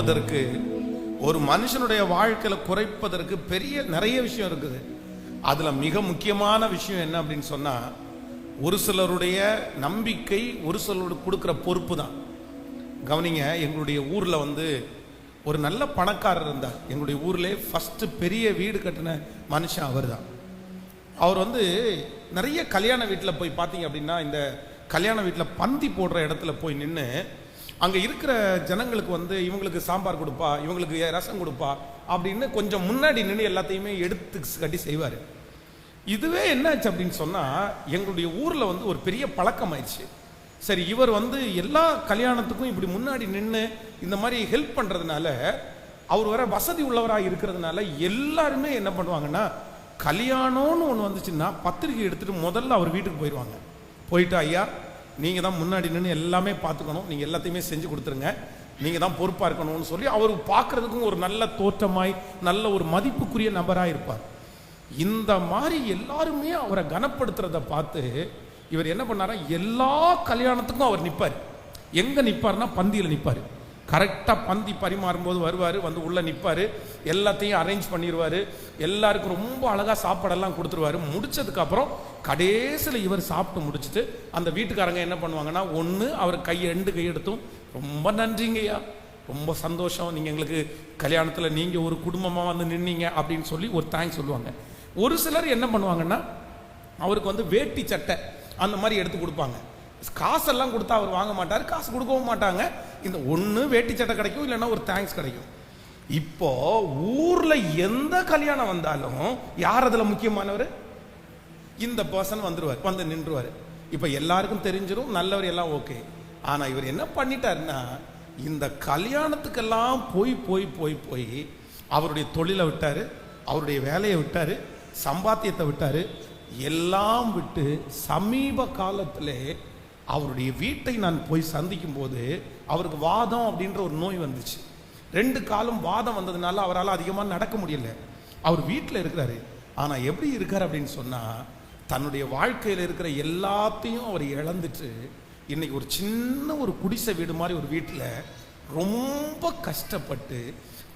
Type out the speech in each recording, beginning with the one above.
அதற்கு ஒரு மனுஷனுடைய வாழ்க்கையில குறைப்பதற்கு பெரிய நிறைய விஷயம் இருக்குது. அதுல மிக முக்கியமான விஷயம் என்ன அப்படின்னு சொன்னா ஒரு சிலருடைய நம்பிக்கை ஒரு சிலருக்கு கொடுக்குற பொறுப்பு தான். கவனிங்க எங்களுடைய ஊர்ல வந்து ஒரு நல்ல பணக்காரர் இருந்தார். எங்களுடைய ஊரில் ஃபஸ்ட்டு பெரிய வீடு கட்டின மனுஷன் அவர் தான் அவர் வந்து நிறைய கல்யாண வீட்டில் போய் பார்த்தீங்க அப்படின்னா இந்த கல்யாண வீட்டில் பந்தி போடுற இடத்துல போய் நின்று அங்கே இருக்கிற ஜனங்களுக்கு வந்து இவங்களுக்கு சாம்பார் கொடுப்பா இவங்களுக்கு ரசம் கொடுப்பா அப்படின்னு கொஞ்சம் முன்னாடி நின்று எல்லாத்தையுமே எடுத்து கட்டி செய்வார். இதுவே என்னாச்சு அப்படின்னு சொன்னால் எங்களுடைய ஊரில் வந்து ஒரு பெரிய பழக்கம் ஆயிடுச்சு. சரி இவர் வந்து எல்லா கல்யாணத்துக்கும் இப்படி முன்னாடி நின்று இந்த மாதிரி ஹெல்ப் பண்ணுறதுனால அவர் வர வசதி உள்ளவராக இருக்கிறதுனால எல்லாருமே என்ன பண்ணுவாங்கன்னா கல்யாணம்னு ஒன்று வந்துச்சுன்னா பத்திரிகை எடுத்துகிட்டு முதல்ல அவர் வீட்டுக்கு போயிடுவாங்க போயிட்டு ஐயா? நீங்கள் தான் முன்னாடி நின்று எல்லாமே பார்த்துக்கணும். நீங்கள் எல்லாத்தையுமே செஞ்சு கொடுத்துருங்க. நீங்கள் தான் பொறுப்பாக இருக்கணும்னு சொல்லி அவர் பார்க்குறதுக்கும் ஒரு நல்ல தோற்றமாய் நல்ல ஒரு மதிப்புக்குரிய நபராக இருப்பார். இந்த மாதிரி எல்லாருமே அவரை கனப்படுத்துறத பார்த்து இவர் என்ன பண்ணாரா எல்லா கல்யாணத்துக்கும் அவர் நிற்பார் எங்கே நிற்பார்னா பந்தியில் நிற்பார் கரெக்டாக பந்தி பரிமாறும்போது வருவார் வந்து உள்ளே நிற்பார் எல்லாத்தையும் அரேஞ்ச் பண்ணிடுவார் எல்லாருக்கும் ரொம்ப அழகாக சாப்பாடெல்லாம் கொடுத்துருவாரு. முடிச்சதுக்கப்புறம் கடைசியில் இவர் சாப்பிட்டு முடிச்சுட்டு அந்த வீட்டுக்காரங்க என்ன பண்ணுவாங்கன்னா ஒன்று அவர் கையை ரெண்டு கையெடுத்தும் ரொம்ப நன்றிங்கய்யா ரொம்ப சந்தோஷம். நீங்கள் எங்களுக்கு கல்யாணத்தில் நீங்கள் ஒரு குடும்பமாக வந்து நின்னீங்க அப்படின்னு சொல்லி ஒரு தேங்க்ஸ் சொல்லுவாங்க. ஒரு சிலர் என்ன பண்ணுவாங்கன்னா அவருக்கு வந்து வேட்டி சட்டை அந்த மாதிரி எடுத்து கொடுப்பாங்க. காசெல்லாம் கொடுத்தா அவர் வாங்க மாட்டார் காசு கொடுக்கவும் மாட்டாங்க. இந்த ஒன்று வேட்டி சட்டை கிடைக்கும் இல்லைன்னா ஒரு தேங்க்ஸ் கிடைக்கும். இப்போ ஊர்ல எந்த கல்யாணம் வந்தாலும் யார் அதுல முக்கியமானவர்? இந்த பர்சன் வந்துருவார் வந்து நின்றுவார். இப்போ எல்லாருக்கும் தெரிஞ்சிடும் நல்லவர் எல்லாம் ஓகே ஆனா இவர் என்ன பண்ணிட்டாருன்னா இந்த கல்யாணத்துக்கெல்லாம் போய் போய் போய் போய் அவருடைய தொழிலை விட்டாரு அவருடைய வேலையை விட்டாரு சம்பாத்தியத்தை விட்டாரு எல்லாம் விட்டு சமீப காலத்திலே அவருடைய வீட்டை நான் போய் சந்திக்கும் போது அவருக்கு வாதம் அப்படின்ற ஒரு நோய் வந்துச்சு. ரெண்டு காலம் வாதம் வந்ததுனால அவரால் அதிகமாக நடக்க முடியல. அவர் வீட்டில் இருக்கிறாரு. ஆனால் எப்படி இருக்கார் அப்படின்னு சொன்னால் தன்னுடைய வாழ்க்கையில் இருக்கிற எல்லாத்தையும் அவர் இழந்துட்டு இன்னைக்கு ஒரு சின்ன ஒரு குடிசை வீடு மாதிரி ஒரு வீட்டில் ரொம்ப கஷ்டப்பட்டு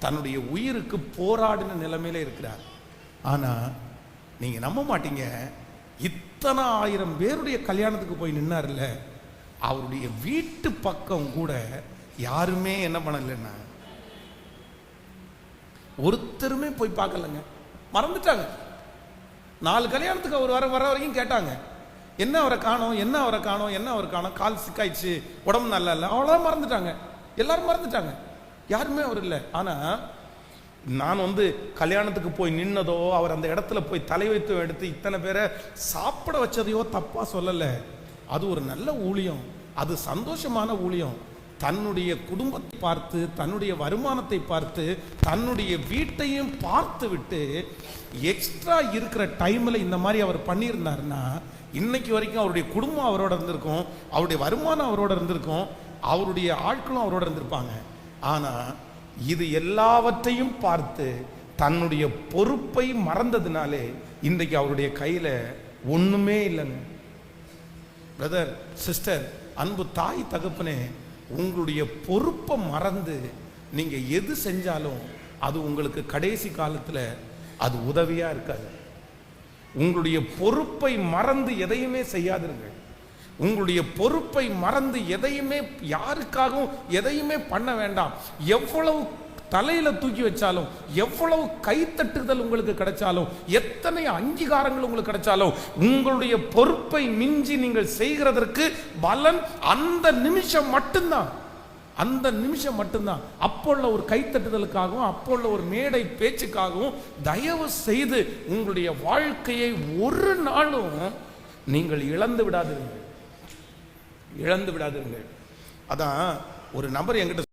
தன்னுடைய உயிருக்கு போராடின நிலைமையில இருக்கிறார். ஆனால் நீங்கள் நம்ப மாட்டீங்க. இத்தனை ஆயிரம் பேருடைய கல்யாணத்துக்கு போய் நின்னார்ல அவருடைய வீட்டு பக்கம் கூட யாருமே என்ன பண்ணலைன்னா ஒருத்தருமே போய் பார்க்கலங்க. மறந்துட்டாங்க. நாலு கல்யாணத்துக்கு அவர் வர வர வரைக்கும் கேட்டாங்க. என்ன அவரை காணோம் என்ன அவரை காணோம் என்ன அவரை காணோம்? கால் சிக்காயிடுச்சு உடம்பு நல்லா இல்லை. அவ்வளோதான் மறந்துட்டாங்க. எல்லாரும் மறந்துட்டாங்க. யாருமே அவர் இல்லை. ஆனால் நான் வந்து கல்யாணத்துக்கு போய் நின்னதோ அவர் அந்த இடத்துல போய் தலை வைத்து எடுத்து இத்தனை பேரை சாப்பிட வச்சதையோ தப்பாக சொல்லலை. அது ஒரு நல்ல ஊழியம். அது சந்தோஷமான ஊழியம். தன்னுடைய குடும்பத்தை பார்த்து தன்னுடைய வருமானத்தை பார்த்து தன்னுடைய வீட்டையும் பார்த்து விட்டு எக்ஸ்ட்ரா இருக்கிற டைமில் இந்த மாதிரி அவர் பண்ணியிருந்தாருன்னா இன்னைக்கு வரைக்கும் அவருடைய குடும்பம் அவரோட இருந்திருக்கும் அவருடைய வருமானம் அவரோட இருந்திருக்கும் அவருடைய ஆட்களும் அவரோட இருந்திருப்பாங்க. ஆனால் இது எல்லாவற்றையும் பார்த்து தன்னுடைய பொறுப்பை மறந்ததுனாலே இன்றைக்கு அவருடைய கையில ஒண்ணுமே இல்லைங்க. பிரதர் சிஸ்டர் அன்பு தாய் தகப்பனே உங்களுடைய பொறுப்பை மறந்து நீங்க எது செஞ்சாலும் அது உங்களுக்கு கடைசி காலத்துல அது உதவியா இருக்காது. உங்களுடைய பொறுப்பை மறந்து எதையுமே செய்யாதிருங்கள். உங்களுடைய பொறுப்பை மறந்து எதையுமே யாருக்காகவும் எதையுமே பண்ண வேண்டாம். எவ்வளவு தலையில தூக்கி வச்சாலும் எவ்வளவு கைத்தட்டுதல் உங்களுக்கு கிடைச்சாலும் எத்தனை அங்கீகாரங்கள் உங்களுக்கு கிடைச்சாலும் உங்களுடைய பொறுப்பை மிஞ்சி நீங்கள் செய்கிறதற்கு பலன் அந்த நிமிஷம் மட்டும்தான். அந்த நிமிஷம் மட்டும்தான். அப்போ உள்ள ஒரு கைத்தட்டுதலுக்காகவும் அப்போ உள்ள ஒரு மேடை பேச்சுக்காகவும் தயவு செய்து உங்களுடைய வாழ்க்கையை ஒரு நாளும் நீங்கள் இழந்து விடாதீர்கள். இழந்து விடாதீர்கள். அதான் ஒரு நபர் என்கிட்ட